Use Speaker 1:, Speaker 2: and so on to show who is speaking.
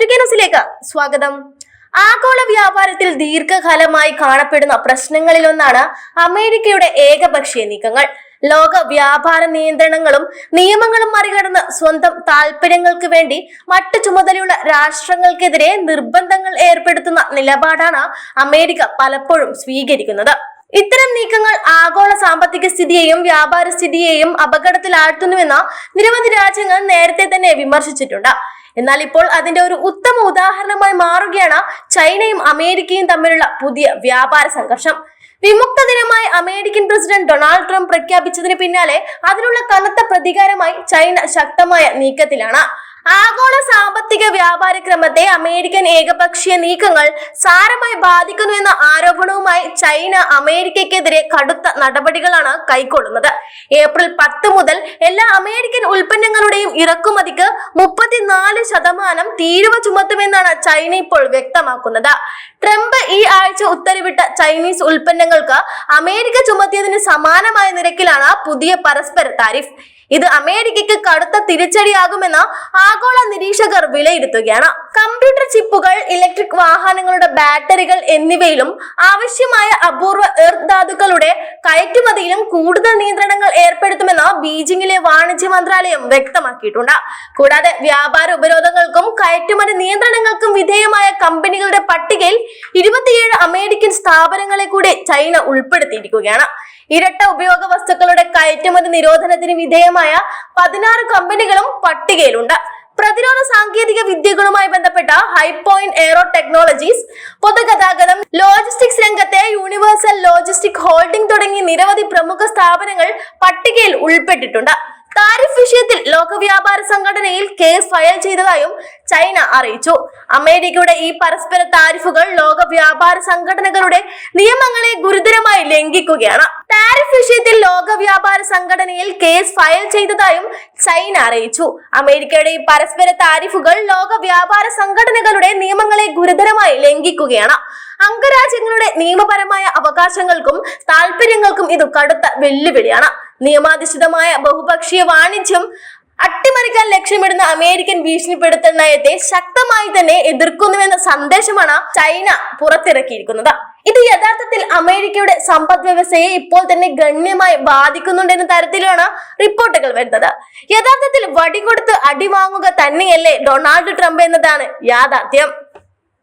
Speaker 1: To ന്യൂസിലേക്ക് സ്വാഗതം. ആഗോള വ്യാപാരത്തിൽ ദീർഘകാലമായി കാണപ്പെടുന്ന പ്രശ്നങ്ങളിലൊന്നാണ് അമേരിക്കയുടെ ഏകപക്ഷീയ നീക്കങ്ങൾ. ലോക വ്യാപാര നിയന്ത്രണങ്ങളും നിയമങ്ങളും മറികടന്ന് സ്വന്തം താല്പര്യങ്ങൾക്ക് വേണ്ടി മറ്റു ചുമതലയുള്ള രാഷ്ട്രങ്ങൾക്കെതിരെ നിർബന്ധങ്ങൾ ഏർപ്പെടുത്തുന്ന നിലപാടാണ് അമേരിക്ക പലപ്പോഴും സ്വീകരിക്കുന്നത്. ഇത്തരം നീക്കങ്ങൾ ആഗോള സാമ്പത്തിക സ്ഥിതിയെയും വ്യാപാര സ്ഥിതിയെയും അപകടത്തിലാഴ്ത്തുന്നുവെന്ന് നിരവധി രാജ്യങ്ങൾ നേരത്തെ തന്നെ വിമർശിച്ചിട്ടുണ്ട്. എന്നാൽ ഇപ്പോൾ അതിന്റെ ഒരു ഉത്തമ ഉദാഹരണമായി മാറുകയാണ് ചൈനയും അമേരിക്കയും തമ്മിലുള്ള പുതിയ വ്യാപാര സംഘർഷം. വിമുക്ത ദിനമായി അമേരിക്കൻ പ്രസിഡന്റ് ഡൊണാൾഡ് ട്രംപ് പ്രഖ്യാപിച്ചതിന് പിന്നാലെ അതിനുള്ള കനത്ത പ്രതികാരമായി ചൈന ശക്തമായ നീക്കത്തിലാണ്. ആഗോള സാമ്പത്തിക വ്യാപാര ക്രമത്തെ അമേരിക്കൻ ഏകപക്ഷീയ നീക്കങ്ങൾ സാരമായി ബാധിക്കുന്നു എന്ന ആരോപണവുമായി ചൈന അമേരിക്കയ്ക്കെതിരെ കടുത്ത നടപടികളാണ് കൈക്കൊള്ളുന്നത്. ഏപ്രിൽ പത്ത് മുതൽ എല്ലാ അമേരിക്കൻ ഉൽപ്പന്നങ്ങളുടെയും ഇറക്കുമതിക്ക് മുപ്പത്തിനാല് ശതമാനം തീരുവ ചുമത്തുമെന്നാണ് ചൈന ഇപ്പോൾ വ്യക്തമാക്കുന്നത്. ട്രംപ് ഈ ആഴ്ച ഉത്തരവിട്ട ചൈനീസ് ഉൽപ്പന്നങ്ങൾക്ക് അമേരിക്ക ചുമത്തിയതിന് സമാനമായ നിരക്കിലാണ് പുതിയ പരസ്പര താരിഫ്. ഇത് അമേരിക്കയ്ക്ക് കടുത്ത തിരിച്ചടിയാകുമെന്ന് ആഗോള നിരീക്ഷകർ വിലയിരുത്തുകയാണ്. കമ്പ്യൂട്ടർ ചിപ്പുകൾ ഇലക്ട്രിക് വാഹനങ്ങളുടെ ബാറ്ററികൾ എന്നിവയിലും ആവശ്യമായ അപൂർവ എർത്ത് ധാതുക്കളുടെ കയറ്റുമതിയിലും കൂടുതൽ നിയന്ത്രണങ്ങൾ ഏർപ്പെടുത്തുമെന്ന് ബീജിംഗിലെ വാണിജ്യ മന്ത്രാലയം വ്യക്തമാക്കിയിട്ടുണ്ട്. കൂടാതെ വ്യാപാര ഉപരോധങ്ങൾക്കും കയറ്റുമതി നിയന്ത്രണങ്ങൾക്കും വിധേയമായ കമ്പനികളുടെ പട്ടികയിൽ ഇരുപത്തിയേഴ് അമേരിക്കൻ സ്ഥാപനങ്ങളെ കൂടി ചൈന ഉൾപ്പെടുത്തിയിരിക്കുകയാണ്. ഇരട്ട ഉപയോഗ വസ്തുക്കളുടെ കയറ്റുമതി നിരോധനത്തിന് വിധേയമായ പതിനാറ് കമ്പനികളും പട്ടികയിലുണ്ട്. പ്രതിരോധ സാങ്കേതിക വിദ്യകളുമായി ബന്ധപ്പെട്ട ഹൈ പോയിന്റ് എയറോ ടെക്നോളജീസ് പൊതുഗതാഗതം ലോജിസ്റ്റിക്സ് രംഗത്തെ യൂണിവേഴ്സൽ ലോജിസ്റ്റിക് ഹോൾഡിംഗ് തുടങ്ങി നിരവധി പ്രമുഖ സ്ഥാപനങ്ങൾ പട്ടികയിൽ ഉൾപ്പെട്ടിട്ടുണ്ട്. താരിഫ് വിഷയത്തിൽ ലോക വ്യാപാര സംഘടനയിൽ കേസ് ഫയൽ ചെയ്തതായും ചൈന അറിയിച്ചു. അമേരിക്കയുടെ ഈ പരസ്പര താരിഫുകൾ ലോക വ്യാപാര സംഘടനകളുടെ നിയമങ്ങളെ ഗുരുതരമായി ലംഘിക്കുകയാണ്. താരിഫ് വിഷയത്തിൽ ലോക വ്യാപാര സംഘടനയിൽ കേസ് ഫയൽ ചെയ്തതായും ചൈന അറിയിച്ചു. അമേരിക്കയുടെ ഈ പരസ്പര താരിഫുകൾ ലോക വ്യാപാര സംഘടനകളുടെ നിയമങ്ങളെ ഗുരുതരമായി ലംഘിക്കുകയാണ്. അംഗരാജ്യങ്ങളുടെ നിയമപരമായ അവകാശങ്ങൾക്കും താല്പര്യങ്ങൾക്കും ഇത് കടുത്ത വെല്ലുവിളിയാണ്. നിയമാധിഷ്ഠിതമായ ബഹുപക്ഷീയ വാണിജ്യം അട്ടിമറിക്കാൻ ലക്ഷ്യമിടുന്ന അമേരിക്കൻ ഭീഷണിപ്പെടുത്തൽ നയത്തെ ശക്തമായി തന്നെ എതിർക്കുന്നുവെന്ന സന്ദേശമാണ് ചൈന പുറത്തിറക്കിയിരിക്കുന്നത്. ഇത് യഥാർത്ഥത്തിൽ അമേരിക്കയുടെ സമ്പദ് വ്യവസ്ഥയെ ഇപ്പോൾ തന്നെ ഗണ്യമായി ബാധിക്കുന്നുണ്ടെന്ന തരത്തിലാണ് റിപ്പോർട്ടുകൾ വരുന്നത്. യഥാർത്ഥത്തിൽ വടികൊടുത്ത് അടിവാങ്ങുക തന്നെയല്ലേ ഡൊണാൾഡ് ട്രംപ് എന്നതാണ് യാഥാർത്ഥ്യം.